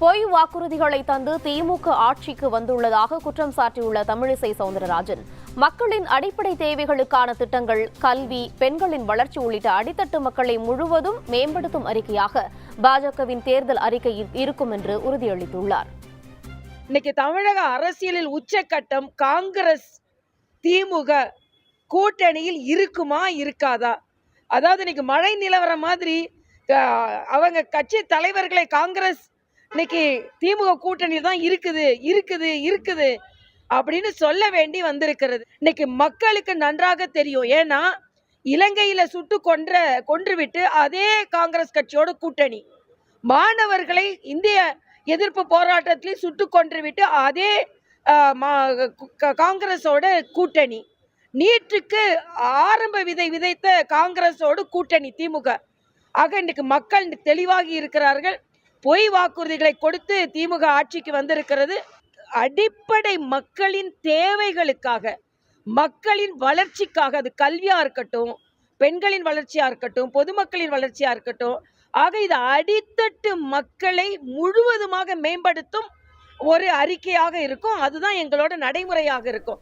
பொய் வாக்குறுதிகளை தந்து திமுக ஆட்சிக்கு வந்துள்ளதாக குற்றம் சாட்டியுள்ள தமிழிசை சவுந்தரராஜன். மக்களின் அடிப்படை தேவைகளுக்கான திட்டங்கள் கல்வி பெண்களின் வளர்ச்சி உள்ளிட்ட அடித்தட்டு மக்களை முழுவதும் மேம்படுத்தும் அறிக்கையாக பாஜகவின் தேர்தல் அறிக்கையில் இருக்கும் என்று உறுதியளித்துள்ளார். இன்னைக்கு தமிழக அரசியலில் உச்சக்கட்டம் காங்கிரஸ் திமுக கூட்டணியில் இருக்குமா இருக்காதா? அதாவது இன்னைக்கு மழை நிலவரம் மாதிரி அவங்க கட்சி தலைவர்களை காங்கிரஸ் இன்னைக்கு திமுக கூட்டணியில் தான் இருக்குது இருக்குது இருக்குது அப்படின்னு சொல்ல வேண்டி வந்திருக்கிறது. இன்னைக்கு மக்களுக்கு நன்றாக தெரியும். ஏன்னா இலங்கையில சுட்டு கொன்ற கொன்றுவிட்டு அதே காங்கிரஸ் கட்சியோட கூட்டணி. மாணவர்களை இந்திய எதிர்ப்பு போராட்டத்திலையும் சுட்டு கொன்றுவிட்டு அதே மா- காங்கிரஸோட கூட்டணி. நீட்டுக்கு ஆரம்ப விதை விதைத்த காங்கிரஸோடு கூட்டணி திமுக. ஆக இன்னைக்கு மக்கள் தெளிவாகி இருக்கிறார்கள். பொய் வாக்குறுதிகளை கொடுத்து திமுக ஆட்சிக்கு வந்திருக்கிறது. அடிப்படை மக்களின் தேவைகளுக்காக மக்களின் வளர்ச்சிக்காக அது கல்வியாக இருக்கட்டும் பெண்களின் வளர்ச்சியாக இருக்கட்டும் பொதுமக்களின் வளர்ச்சியாக இருக்கட்டும் ஆக இது அடித்தட்டு மக்களை முழுவதுமாக மேம்படுத்தும் ஒரு அறிக்கையாக இருக்கும். அதுதான் எங்களோட நடைமுறையாக இருக்கும்.